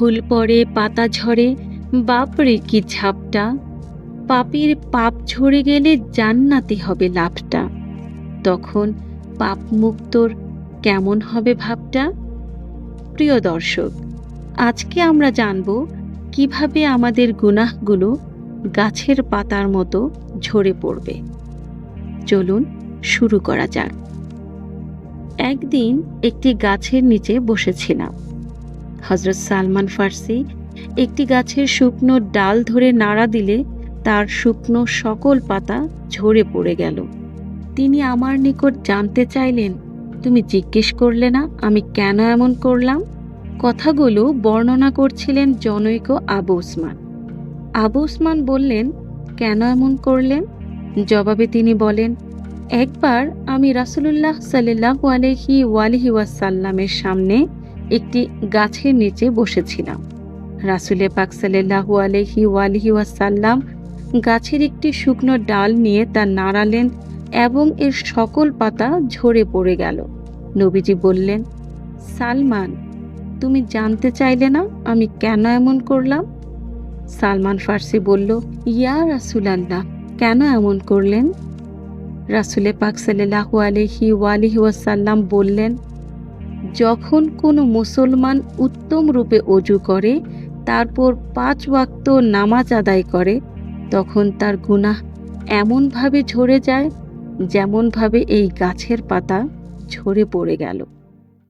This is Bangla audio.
ফুল পড়ে পাতা ঝরে, বাপরে কি ঝাপটা পাপের পাপ ঝরে গেলে জান্নাতে হবে লাভটা। তখন পাপ মুক্তর কেমন হবে ভাবটা? প্রিয় দর্শক, আজকে আমরা জানব কীভাবে আমাদের গুনাহগুলো গাছের পাতার মতো ঝরে পড়বে। চলুন শুরু করা যাক। একদিন একটি গাছের নিচে বসেছিলাম। হজরত সালমান ফার্সি একটি গাছের শুকনো ডাল ধরে নাড়া দিলে তার শুকনো সকল পাতা ঝরে পড়ে গেল। তিনি আমার নিকট জানতে চাইলেন, তুমি জিজ্ঞেস করলে না, আমি কেন এমন করলাম? কথাগুলো বর্ণনা করছিলেন জনৈক আবু উসমান আবু উসমান বললেন, কেন এমন করলেন? জবাবে তিনি বলেন, একবার আমি রাসুলুল্লাহ সাল্লাহ আলহি ওয়ালিহি ওয়াসাল্লামের সামনে একটি গাছের নিচে বসেছিলাম। রাসুলে পাক সাল্লাহু আলহি ওয়ালিহি ওয়াসাল্লাম গাছের একটি শুকনো ডাল নিয়ে তা নাড়ালেন এবং এর সকল পাতা ঝরে পড়ে গেল। নবীজি বললেন, সালমান, তুমি জানতে চাইলে না আমি কেন এমন করলাম? সালমান ফার্সি বলল, ইয়া রাসুল আল্লাহ কেন এমন করলেন? রাসুলে পাক সাল্লাহু আলহি ওয়ালিহি ওয়াসাল্লাম বললেন যখন কোনো মুসলমান উত্তম রূপে অজু করে, তারপর পাঁচ ওয়াক্ত নামাজ আদায় করে, তখন তার গুনাহ এমনভাবে ঝরে যায়, যেমনভাবে এই গাছের পাতা ঝরে পড়ে গেল।